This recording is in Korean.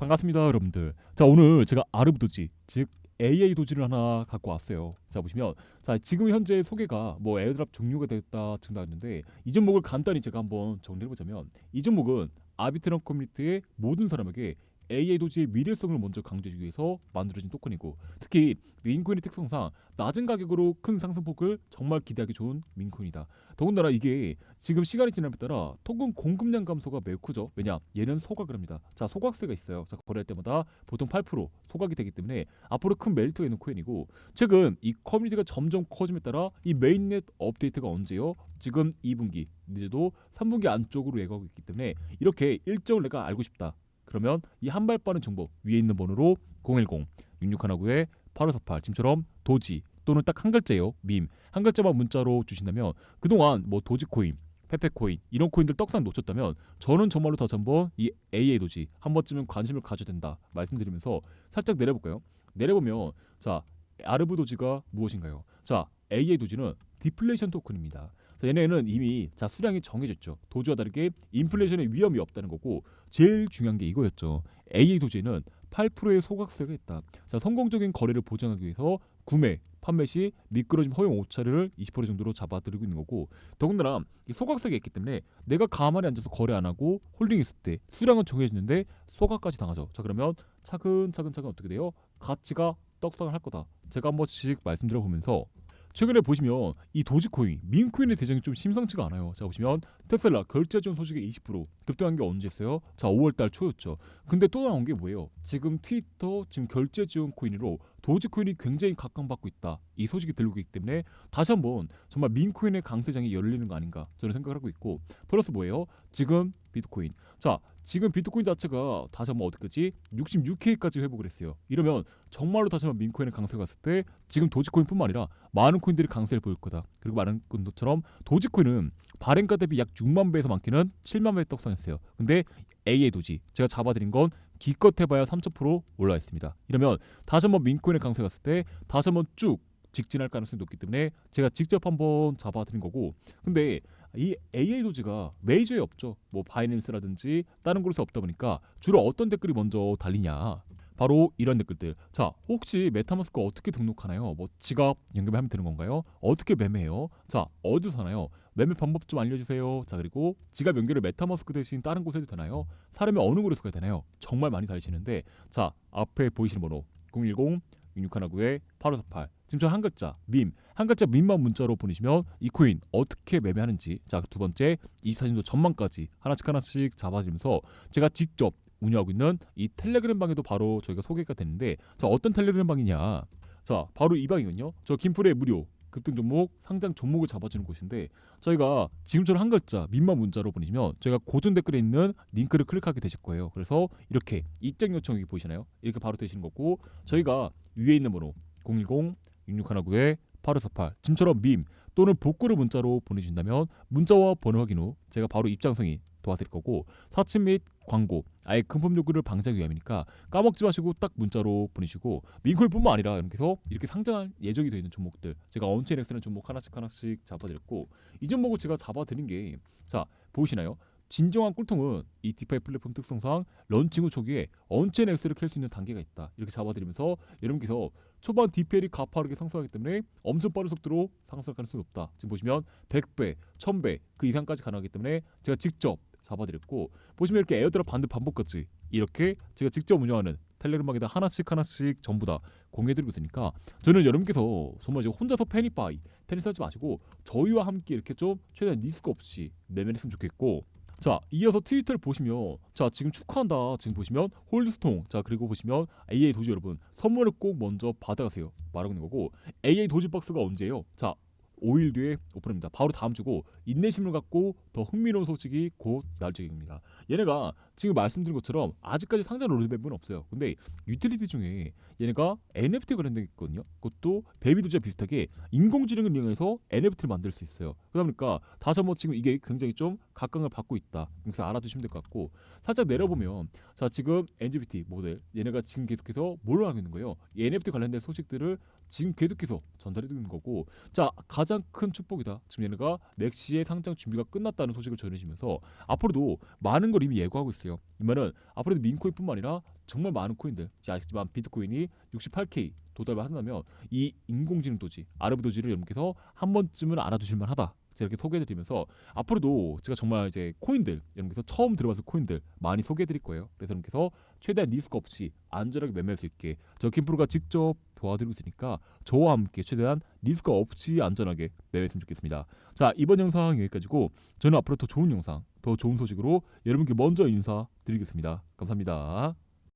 반갑습니다 여러분들. 자 오늘 제가 아르브 도지 즉 AA 도지를 하나 갖고 왔어요. 자 보시면 자 지금 현재 소개가 뭐 에어드랍 종료가 됐다 증가했는데 이 종목을 간단히 제가 한번 정리해보자면 이 종목은 아비트럼 커뮤니티의 모든 사람에게 AA 도지의 미래성을 먼저 강조해주기 위해서 만들어진 토큰이고 특히 민코인의 특성상 낮은 가격으로 큰 상승폭을 정말 기대하기 좋은 민코인이다. 더군다나 이게 지금 시간이 지남에 따라 토큰 공급량 감소가 매우 크죠. 왜냐? 얘는 소각을 합니다. 자, 소각세가 있어요. 자, 거래할 때마다 보통 8% 소각이 되기 때문에 앞으로 큰 메리트가 있는 코인이고 최근 이 커뮤니티가 점점 커짐에 따라 이 메인넷 업데이트가 언제요? 지금 2분기, 늦어도 3분기 안쪽으로 예고하고 있기 때문에 이렇게 일정을 내가 알고 싶다. 그러면 이 한 발 빠른 정보 위에 있는 번호로 010 6619에 8548 지금처럼 도지 또는 딱 한 글자예요. 밈. 한 글자만 문자로 주신다면 그동안 뭐 도지코인, 페페코인 이런 코인들 떡상 놓쳤다면 저는 정말로 다시 한번 이 AA 도지 한 번쯤은 관심을 가져야 된다 말씀드리면서 살짝 내려볼까요? 내려보면 자 아르브 도지가 무엇인가요? 자 AA 도지는 디플레이션 토큰입니다. 자, 얘네는 이미 자 수량이 정해졌죠. 도주와 다르게 인플레이션의 위험이 없다는 거고 제일 중요한 게 이거였죠. AA 도지는 8%의 소각세가 있다. 자 성공적인 거래를 보장하기 위해서 구매, 판매 시 미끄러짐 허용 오차를 20% 정도로 잡아들이고 있는 거고 더군다나 이 소각세가 있기 때문에 내가 가만히 앉아서 거래 안 하고 홀딩했을 때 수량은 정해지는데 소각까지 당하죠. 자 그러면 차근차근 차근 어떻게 돼요? 가치가 떡상을 할 거다. 제가 한 번씩 말씀드려 보면서 최근에 보시면 이 도지코인, 민코인의 대장이 좀 심상치가 않아요. 자 보시면 테슬라 결제 지원 소식에 20% 급등한 게 언제였어요? 자 5월 달 초였죠. 근데 또 나온 게 뭐예요? 지금 트위터 지금 결제 지원 코인으로 도지코인이 굉장히 각광받고 있다. 이 소식이 들리고 있기 때문에 다시 한번 정말 민코인의 강세장이 열리는 거 아닌가 저는 생각을 하고 있고 플러스 뭐예요? 지금 비트코인. 자 지금 비트코인 자체가 다시 한번 어디까지 66K까지 회복을 했어요. 이러면 정말로 다시 한번 민코인의 강세가 갔을 때 지금 도지코인뿐만 아니라 많은 코인들이 강세를 보일 거다. 그리고 많은 것처럼 도지코인은 발행가 대비 약 6만 배에서 많게는 7만 배 떡상했어요. 근데 AA 도지 제가 잡아드린 건 기껏 해봐야 3.0% 올라 있습니다. 이러면 다시 한번 민코인의 강세 갔을 때 다시 한번 쭉 직진할 가능성이 높기 때문에 제가 직접 한번 잡아드린 거고 근데 이 AA 도지가 메이저에 없죠. 뭐 바이낸스라든지 다른 곳에 없다 보니까 주로 어떤 댓글이 먼저 달리냐. 바로 이런 댓글들. 자, 혹시 메타마스크 어떻게 등록하나요? 뭐 지갑 연결하면 되는 건가요? 어떻게 매매해요? 자, 어디서 사나요? 매매 방법 좀 알려주세요. 자, 그리고 지갑 연결을 메타마스크 대신 다른 곳에 도 되나요? 사람이 어느 곳에서 가야 되나요? 정말 많이 다르시는데, 자, 앞에 보이시는 번호 010 6619에 8548 지금 저한 글자 밈 한 글자 밈만 문자로 보내시면 이 코인 어떻게 매매하는지 자 두 번째 24년도 전망까지 하나씩 하나씩 잡아드리면서 제가 직접 운영하고 있는 이 텔레그램 방에도 바로 저희가 소개가 됐는데 자 어떤 텔레그램 방이냐? 자 바로 이 방이거든요. 저 김프의 무료 급등 종목 상장 종목을 잡아주는 곳인데 저희가 지금처럼 한 글자 민만 문자로 보내시면 저희가 고정 댓글에 있는 링크를 클릭하게 되실 거예요. 그래서 이렇게 입장 요청 여기 보이시나요? 이렇게 바로 되시는 거고 저희가 위에 있는 번호 010 6619에 8548 지금처럼 밈 또는 복구를 문자로 보내주신다면 문자와 번호 확인 후 제가 바로 입장성이 도와드릴 거고 사칭 및 광고 아예 금품 요구를 방지하기 위함이니까 까먹지 마시고 딱 문자로 보내시고 민코인뿐만 아니라 이렇게 해서 이렇게 상장할 예정이 되어 있는 종목들 제가 언체인엑스는 종목 하나씩 하나씩 잡아드렸고 이 종목을 제가 잡아드린 게 자 보이시나요? 진정한 꿀통은 이 디파이 플랫폼 특성상 런칭 후 초기에 언체인 엑스를 캘 수 있는 단계가 있다. 이렇게 잡아드리면서 여러분께서 초반 DPL이 가파르게 상승하기 때문에 엄청 빠른 속도로 상승할 가능성이 높다. 지금 보시면 100배, 1000배 그 이상까지 가능하기 때문에 제가 직접 잡아드렸고 보시면 이렇게 에어드랍 반드 반복같이 이렇게 제가 직접 운영하는 텔레그램방에다 하나씩 하나씩 전부 다 공유해드리고 있으니까 저는 여러분께서 정말 혼자서 패닉바이 패닉하지 마시고 저희와 함께 이렇게 좀 최대한 리스크 없이 매매했으면 좋겠고 자 이어서 트위터를 보시면 자 지금 축하한다. 지금 보시면 홀드스톤 자 그리고 보시면 AA 도지 여러분 선물을 꼭 먼저 받아가세요. 말하고 있는 거고 AA 도지 박스가 언제예요? 자 5일 뒤에 오픈합니다. 바로 다음 주고 인내심을 갖고 더 흥미로운 소식이 곧 나올 예정입니다. 얘네가 지금 말씀드린 것처럼 아직까지 상장 로드맵은 없어요. 근데 유틸리티 중에 얘네가 NFT 관련된 게 있거든요. 그것도 베이비 도지와 비슷하게 인공지능을 이용해서 NFT를 만들 수 있어요. 그러다 보니까 다시 한번 지금 이게 굉장히 좀 각광을 받고 있다. 그래서 알아두시면 될 것 같고 살짝 내려보면 자 지금 LGBT 모델 얘네가 지금 계속해서 뭘 하고 있는 거예요? 이 NFT 관련된 소식들을 지금 계속해서 전달해 드리는 거고 자 가장 큰 축복이다. 지금 얘네가 넥시의 상장 준비가 끝났다는 소식을 전해주면서 앞으로도 많은 걸 이미 예고하고 있어요. 있어요. 이 말은 앞으로도 민코인뿐만 아니라 정말 많은 코인들 이제 아시지만 비트코인이 68k 도달을 한다면 이 인공지능 도지 아르브 도지를 여러분께서 한 번쯤은 알아두실 만하다. 제가 이렇게 소개해드리면서 앞으로도 제가 정말 이제 코인들 여러분께서 처음 들어봤을 코인들 많이 소개해드릴 거예요. 그래서 여러분께서 최대한 리스크 없이 안전하게 매매할 수 있게 저 김프로가 직접 도와드리고 있으니까 저와 함께 최대한 리스크 없이 안전하게 매매했으면 좋겠습니다. 자 이번 영상 여기까지고 저는 앞으로 더 좋은 영상 더 좋은 소식으로 여러분께 먼저 인사드리겠습니다. 감사합니다.